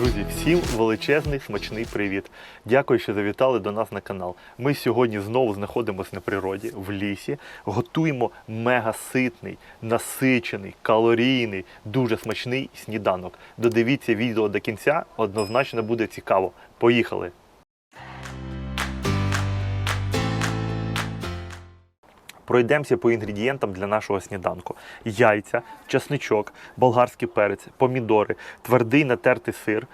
Друзі, всім величезний смачний привіт. Дякую, що завітали до нас на канал. Ми сьогодні знову знаходимося на природі, в лісі, готуємо мегаситний, насичений, калорійний, дуже смачний сніданок. Додивіться відео до кінця, однозначно буде цікаво. Поїхали! Пройдемося по інгредієнтам для нашого сніданку: яйця, чесничок, болгарський перець, помідори, твердий натертий сир,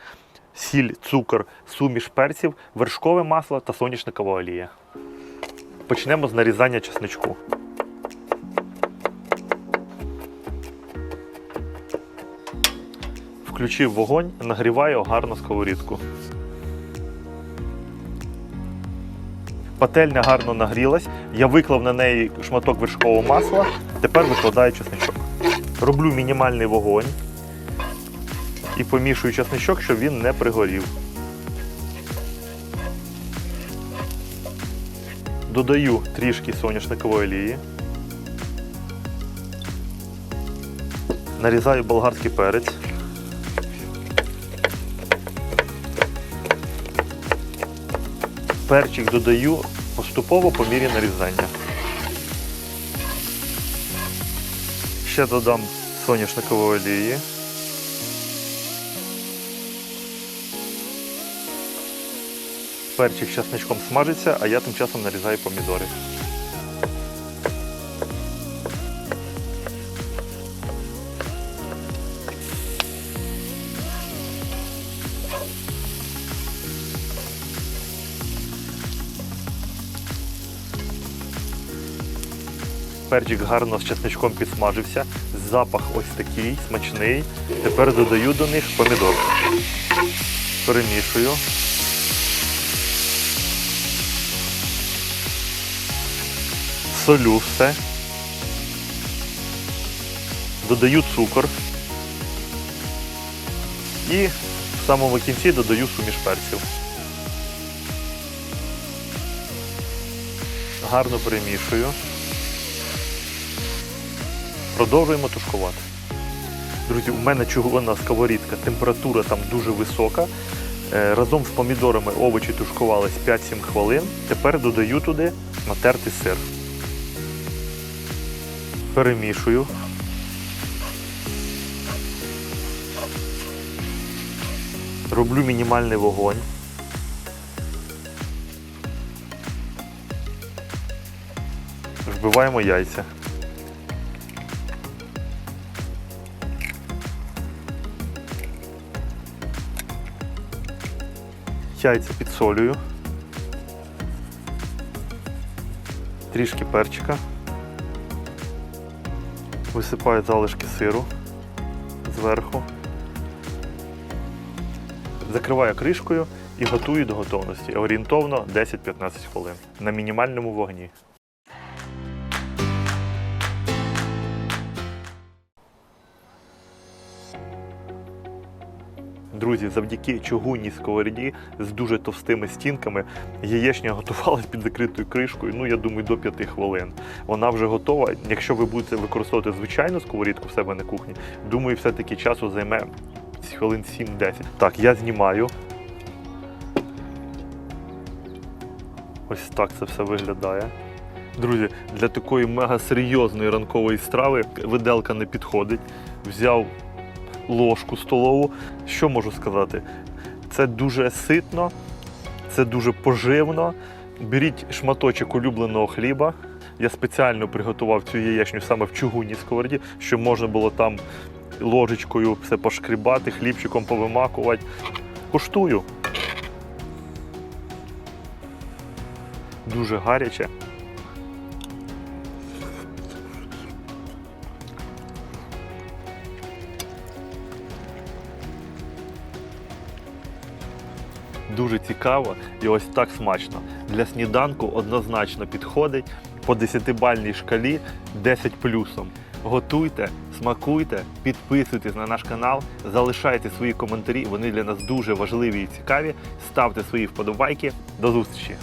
сіль, цукор, суміш перців, вершкове масло та соняшникова олія. Почнемо з нарізання чесничку. Включив вогонь, нагріваю гарно сковорідку. Пательня гарно нагрілась. Я виклав на неї шматок вершкового масла. Тепер викладаю чесничок. Роблю мінімальний вогонь і помішую чесничок, щоб він не пригорів. Додаю трішки соняшникової олії. Нарізаю болгарський перець. Перчик додаю поступово по мірі нарізання. Ще додам соняшникової олії. Перчик з часничком смажиться, а я тим часом нарізаю помідори. Перчик гарно з чесничком підсмажився. Запах ось такий смачний. Тепер додаю до них помідор. Перемішую. Солю все. Додаю цукор. І в самому кінці додаю суміш перців. Гарно перемішую. Продовжуємо тушкувати. Друзі, у мене чугунна сковорідка, температура там дуже висока. Е, Разом з помідорами овочі тушкувались 5-7 хвилин. Тепер додаю туди натертий сир. Перемішую. Роблю мінімальний вогонь. Вбиваємо яйця. Яйця підсолюю. Трішки перчика. Висипаю залишки сиру зверху. Закриваю кришкою і готую до готовності. Орієнтовно 10-15 хвилин на мінімальному вогні. Друзі, завдяки чугунній сковороді з дуже товстими стінками яєчня готувалась під закритою кришкою. Ну я думаю, до 5 хвилин. Вона вже готова. Якщо ви будете використовувати звичайну сковорідку в себе на кухні, думаю, все-таки часу займе хвилин 7-10. Так, я знімаю. Ось так це все виглядає. Друзі, для такої мега серйозної ранкової страви виделка не підходить. Взяв ложку столову. Що можу сказати? Це дуже ситно, це дуже поживно. Беріть шматочок улюбленого хліба. Я спеціально приготував цю яєчню саме в чугунній сковороді, щоб можна було там ложечкою все пошкрібати, хлібчиком повимакувати. Куштую. Дуже гаряче. Дуже цікаво і ось так смачно. Для сніданку однозначно підходить по 10-бальній шкалі 10 плюсом. Готуйте, смакуйте, підписуйтесь на наш канал, залишайте свої коментарі. Вони для нас дуже важливі і цікаві. Ставте свої вподобайки. До зустрічі!